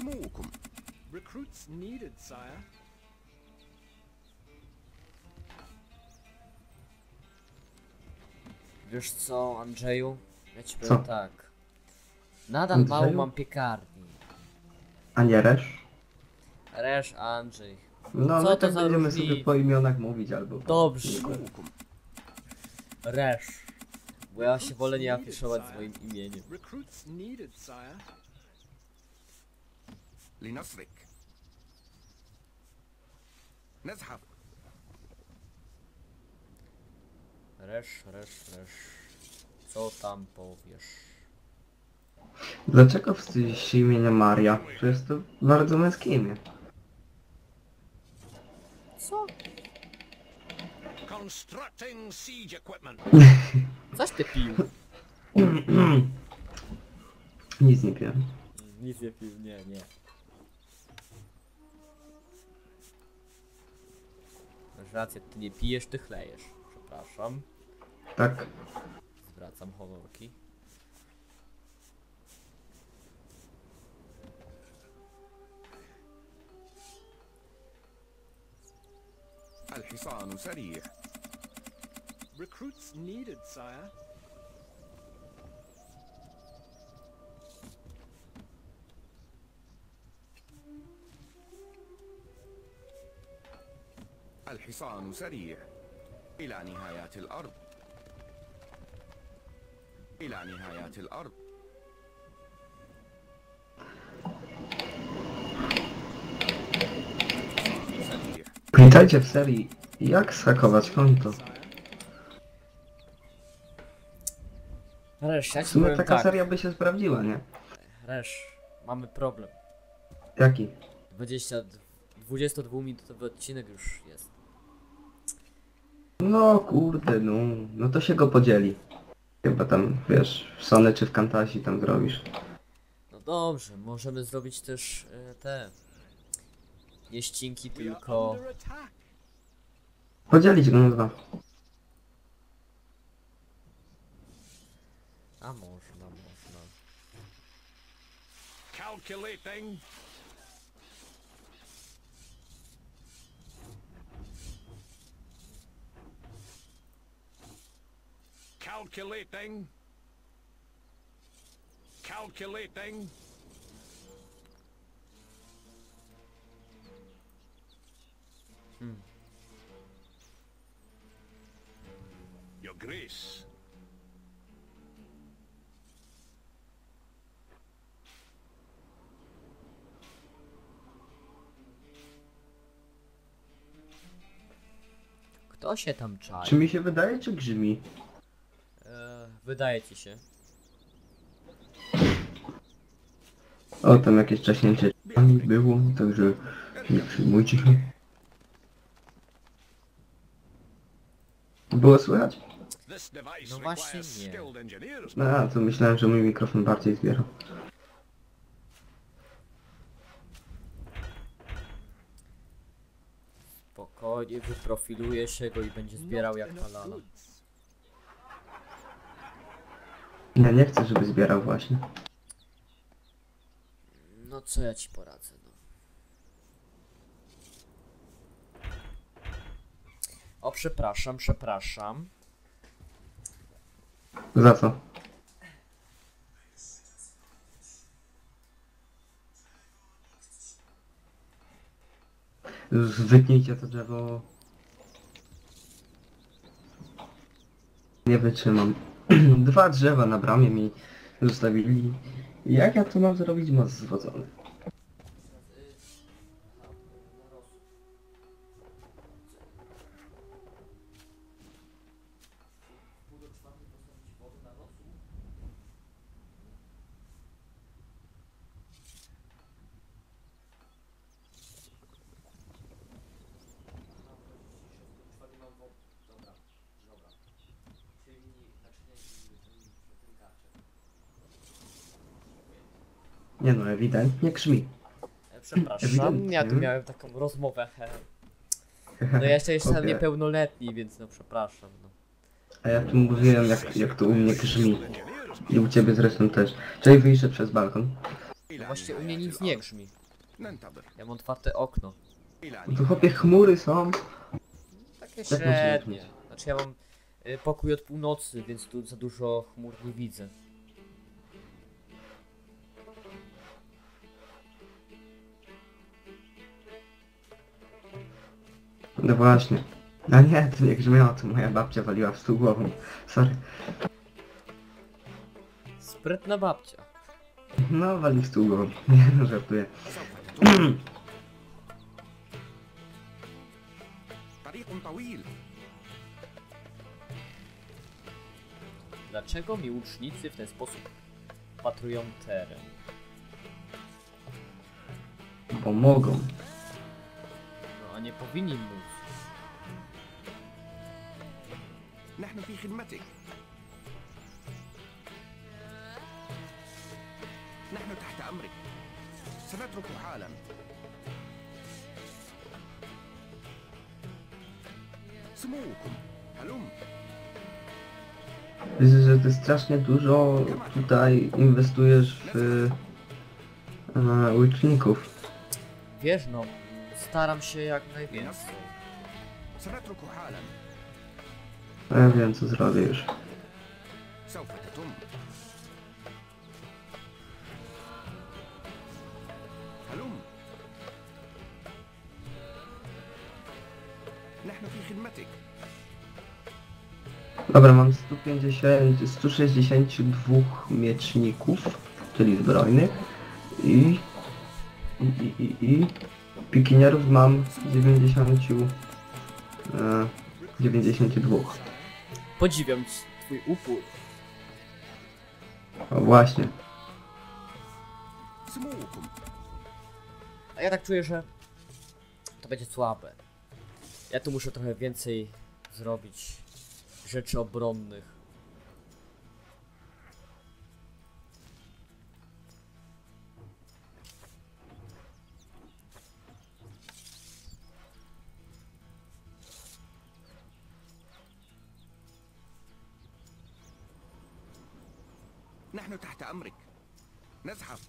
smokum. Recruits needed, sire. Wiesz co, Andrzeju? Ja ci powiem Co? tak. Nadal mało mam piekarni. A nie resz? Resz Andrzej. No, Co no to tak za będziemy sobie po imionach mówić albo. Dobrze. Resz. Bo ja się wolę nie afiszować swoim imieniem. Recruits needed, sire. لنصرك نزحف Resz, resz, resz. Co tam powiesz? Dlaczego wstydzisz się imienia Maria? Przecież jest to bardzo męskie imię. Co? Constructing siege equipment. Coś ty pił? Nic nie wiem. Mm, Nic nie pił, nie, nie. rację, ty nie pijesz, ty chlejesz. Przepraszam. Tak? Zwracam honorki. الحصان سريع Recruits needed, sire. الحصان سريع إلى نهايات الأرض إلى نهايات الأرض سريع Witajcie w serii Jak schakować konto? Resz, ja W ci sumie powiem taka tak. seria by się sprawdziła, nie? Resz, mamy problem. Jaki? 20, 22 minutowy odcinek już jest. No kurde, no. No to się go podzieli. Chyba tam, wiesz, w Sony czy w Camtasie tam zrobisz. No dobrze, możemy zrobić też e, te nie ścinki, We are tylko. Podzielić go na dwa. a można, można. Calculating. Calculating. Calculating. Hmm. Your Grace. Kto się tam czai? Czy mi się wydaje, czy grzmi? Wydaje ci się. O, tam jakieś czaśnięcie ani było, także nie przyjmujcie się. Było słychać? No właśnie nie. No, a, to myślałem, że mój mikrofon bardziej zbierał. Spokojnie, wyprofiluje się go i będzie zbierał jak palana. Ja nie chcę, żeby zbierał właśnie. No co ja ci poradzę, no. O, przepraszam, przepraszam. Za co? Wytnijcie to drzewo. Nie wytrzymam. Dwa drzewa na bramie mi zostawili. Jak ja to mam zrobić most zwodzony? Nie no, ewidentnie grzmi. Przepraszam, ja tu mhm. miałem taką rozmowę. No ja jeszcze jestem okay. niepełnoletni, więc no przepraszam. No. A ja tu mówiłem jak, jak to u mnie grzmi. I u ciebie zresztą też. Czyli wyjrzę przez balkon. No właśnie u mnie nic nie grzmi. Ja mam otwarte okno. No to chłopie chmury są. Takie średnie. Znaczy ja mam y, pokój od północy, więc tu za dużo chmur nie widzę. No właśnie. No nie, to nie grzmiało, to moja babcia waliła w stół głową. Sorry. Sprytna babcia. No, wali w stół głową. Nie, no żartuję. Dlaczego mi łucznicy w ten sposób patrują teren? Pomogą. No, a nie powinni mówić. نحن في خدمتك نحن تحت أمرك سنترك حالا سموكم هلم Widzę, że ty strasznie dużo tutaj inwestujesz w e, łyczników. Wiesz no, staram się jak najwięcej. Ja wiem co zrobię. Dobra, mam 150, 162 mieczników, czyli zbrojnych i, i, i, i pikinierów mam 90, e, 92. Podziwiam twój upór. O właśnie. A ja tak czuję, że to będzie słabe. Ja tu muszę trochę więcej zrobić rzeczy obronnych. نحن تحت أمرك نزحف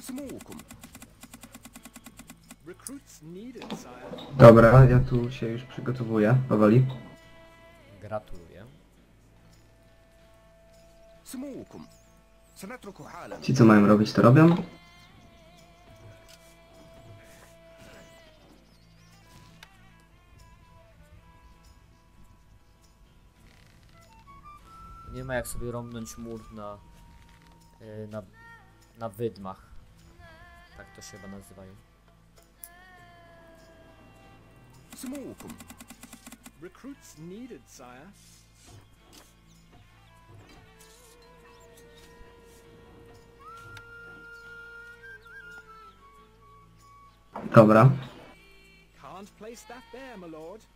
سموكم Recruits needed, sire. Dobra, ja tu się już przygotowuję, powoli. Gratuluję. سموكم سنترك حالا Ci, co mają robić, to robią. filmy, jak sobie rąbnąć mur na, e, na, na wydmach. Tak to się chyba nazywają. Smokum. Recruits needed, sire. Dobra. Can't place that there, my lord.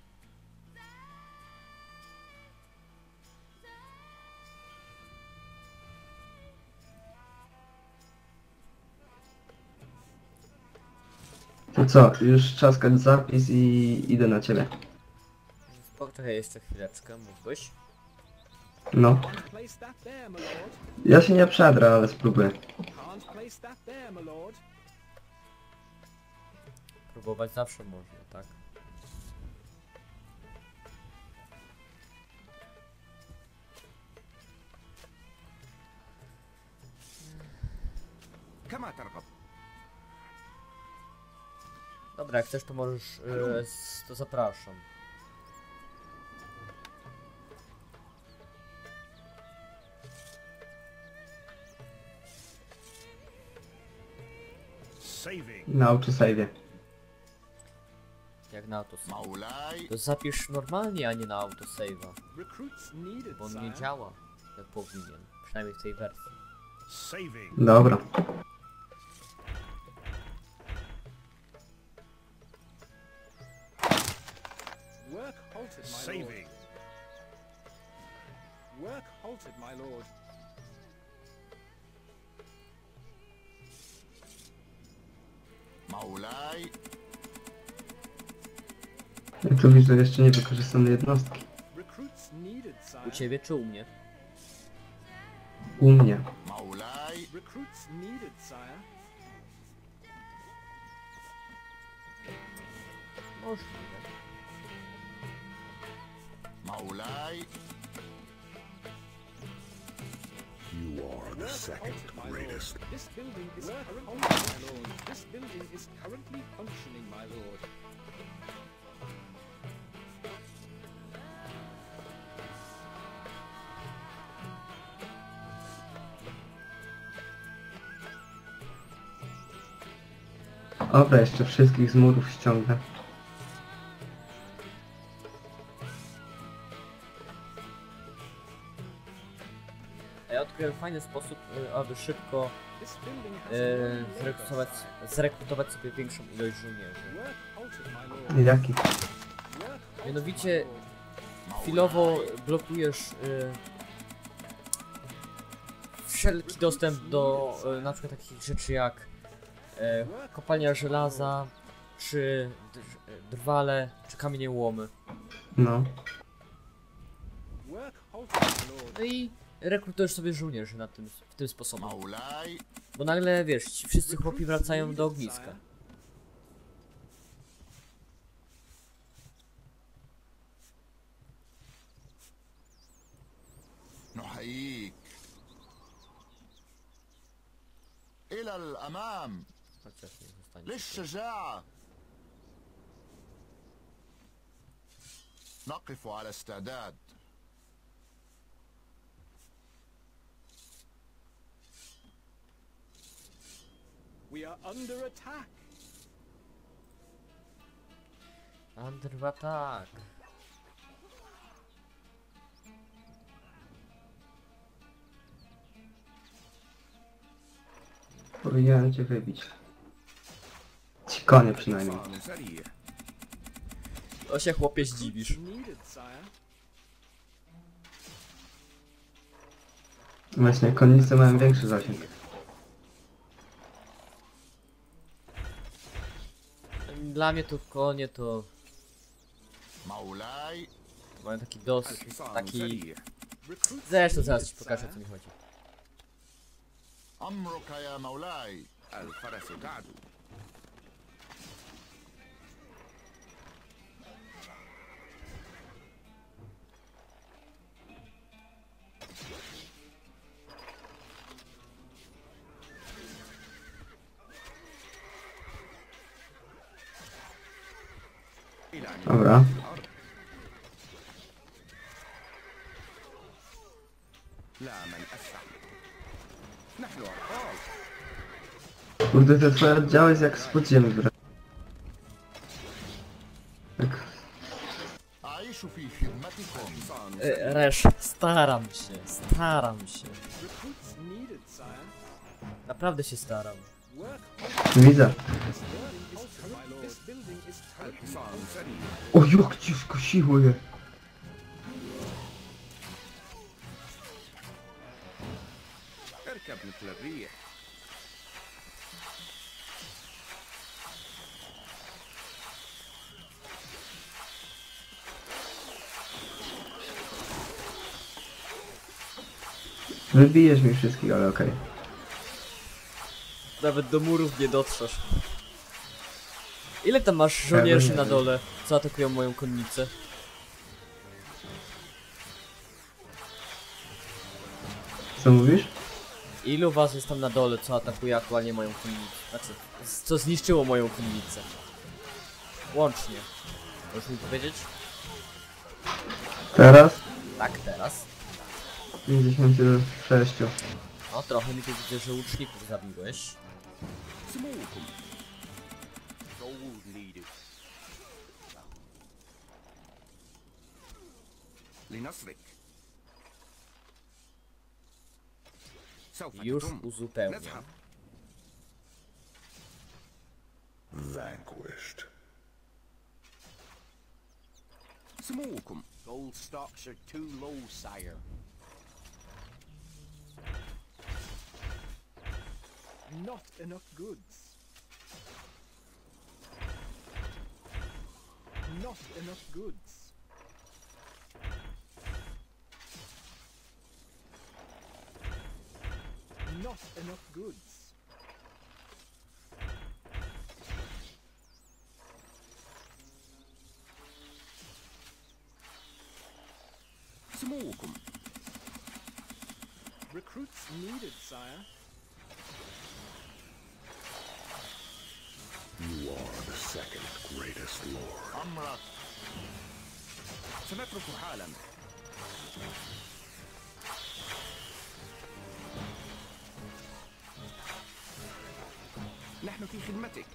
co, już trzaskać zapis i idę na ciebie. Poczekaj jeszcze chwileczkę, mógłbyś? No. Ja się nie przedrę, ale spróbuję. Próbować zawsze można, tak? Kama targab. Dobra, jak chcesz to możesz, e, to zapraszam. Na autosave. Jak na autosave. To zapisz normalnie, a nie na autosave'a. Bo on nie działa, jak powinien. Przynajmniej w tej wersji. Dobra. said my lord. Maulaj! Jak tu widzę jeszcze niewykorzystane jednostki. U ciebie czy u mnie? U mnie. Maulaj! Recruits needed, sire. Możliwe. Maulaj! You are the second greatest. This building is currently, my lord. This building is currently functioning, my lord. Dobra, jeszcze wszystkich z murów ściągnę. Fajny sposób, y, aby szybko y, labor, zrekrutować, zrekrutować sobie większą ilość żołnierzy. Jaki? Mianowicie chwilowo blokujesz y, wszelki dostęp do na przykład takich rzeczy jak kopalnia żelaza, czy dr- drwale, czy kamieniołomy. No. Work halted, my lord. No i rekrutujesz sobie żołnierzy na tym, w tym sposobie. مولاي Bo nagle wiesz, ci wszyscy chłopi wracają do ogniska. نحييك إلى الأمام Chociaż nie zostanie. للشجاعة نقف على استعداد We are under attack. Under attack. Powinienem cię wybić. Ci konie przynajmniej. To się chłopie zdziwisz. Właśnie, konnice mają większy zasięg. Dla mnie to konie to... Maulaj. Mają taki dosyć, taki... Zresztą zaraz ci pokażę o co mi chodzi. Amrukaya Maulaj. Al-Farasugadu. Dobra. Kurde, te twoje oddziały jest jak spód ziemi, bro. Tak. Resz, staram się, staram się. Naprawdę się staram. Widzę. jak cię skosiło je. Wybijesz mi wszystkich, ale okej. Nawet do murów nie dotrzesz. Ile tam masz żołnierzy nie na dole, co atakują moją konnicę? Co mówisz? Ilu was jest tam na dole, co atakuje aktualnie moją konnicę? Znaczy, co zniszczyło moją konnicę? Łącznie. Możesz mi powiedzieć? Teraz? Tak, teraz. 56. No, trochę mi tu widzę, że łuczników zabiłeś. Linoswyk. Już uzupełniam. Vanquished. Smokum. Gold stocks are too low, sire. Not enough goods. Not enough goods. Not not enough goods. سموكم Recruits needed, sire. You are the second greatest lord. أمرك سنترك حالا نحن في خدمتك.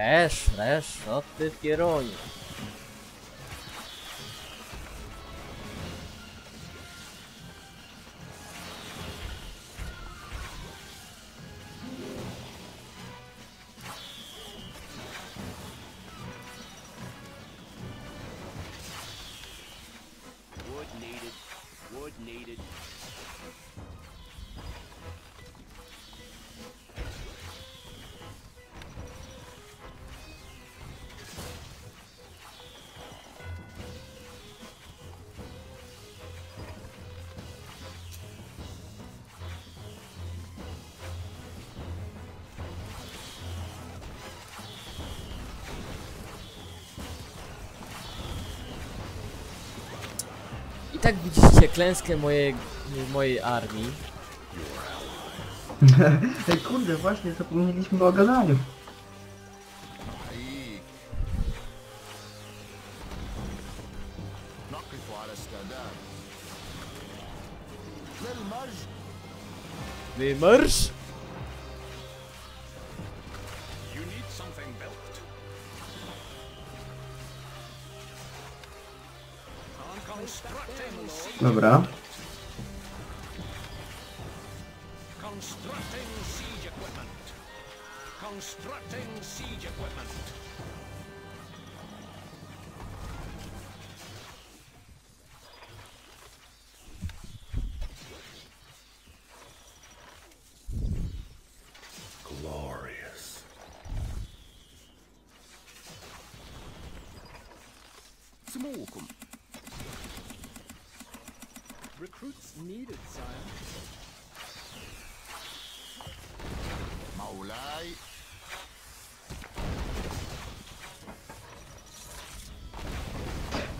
Resz, resz, o ty pieronie. tak widzicie klęskę mojej, mojej armii. Ej, kurde, właśnie zapomnieliśmy o gadaniu. Wymarsz! Constructing siege equipment. Constructing siege equipment.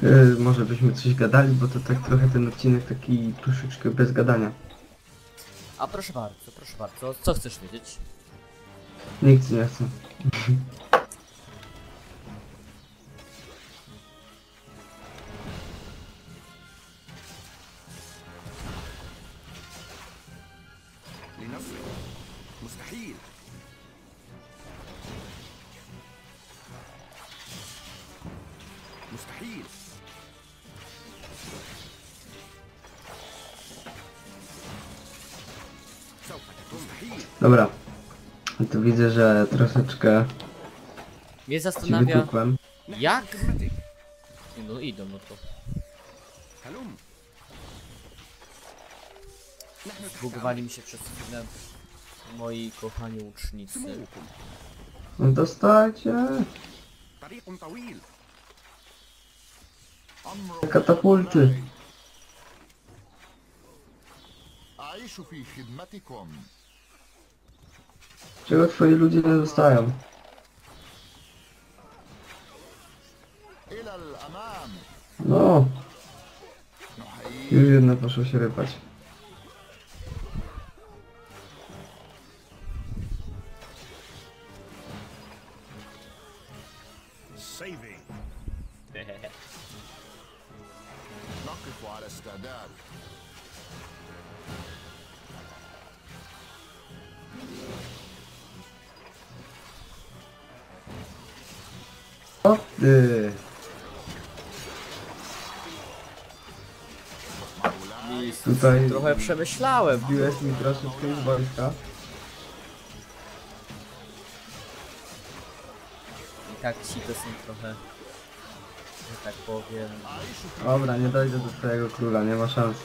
E, może byśmy coś gadali, bo to tak trochę ten odcinek taki troszeczkę bez gadania. A proszę bardzo, proszę bardzo, co chcesz wiedzieć? Nikt nie chce. Dobra. Tu widzę, że troszeczkę Mnie się zastanawia, wytłukłem. jak... خدمتك No idą, no to هلم نحن تحت zbugowali mi się przez chwilę moi kochani łucznicy. سموكم No dostajcie. طريق طويل Katapulty. أعيش في خدمتكم Чего твои люди ставим? Ну. Юрина пошел черепать. Saving. Not quite a standard. Tutaj trochę przemyślałem. wbiłeś mi troszeczkę z wojska. I tak ci to są trochę, że tak powiem. Dobra, nie dojdę do twojego króla, nie ma szans.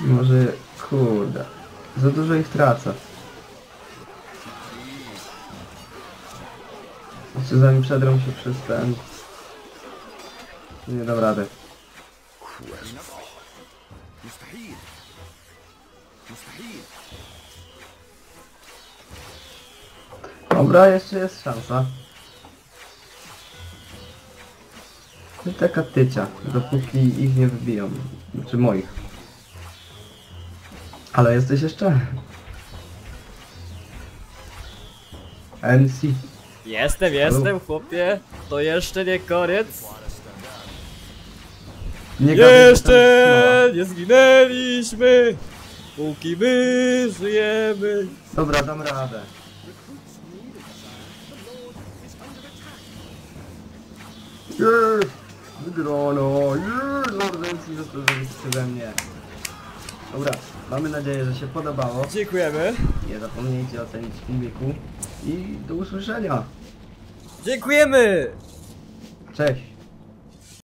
Może... kurde... Za dużo ich tracę. Jeszcze zanim przedrą się przez ten... Nie dam rady. Dobra, jeszcze jest szansa. I taka tycia, dopóki ich nie wybiją. Czy znaczy moich. Ale jesteś jeszcze? NC. Jestem, jestem, chłopie. To jeszcze nie koniec. Nie Jeszcze nie zginęliśmy. Póki my żyjemy. Dobra, dam radę. Jest! Wygrono! Jest! Lordencji został zabity przeze mnie. Dobra, mamy nadzieję, że się podobało. Dziękujemy. Nie zapomnijcie ocenić filmiku i do usłyszenia. Dziękujemy. Cześć!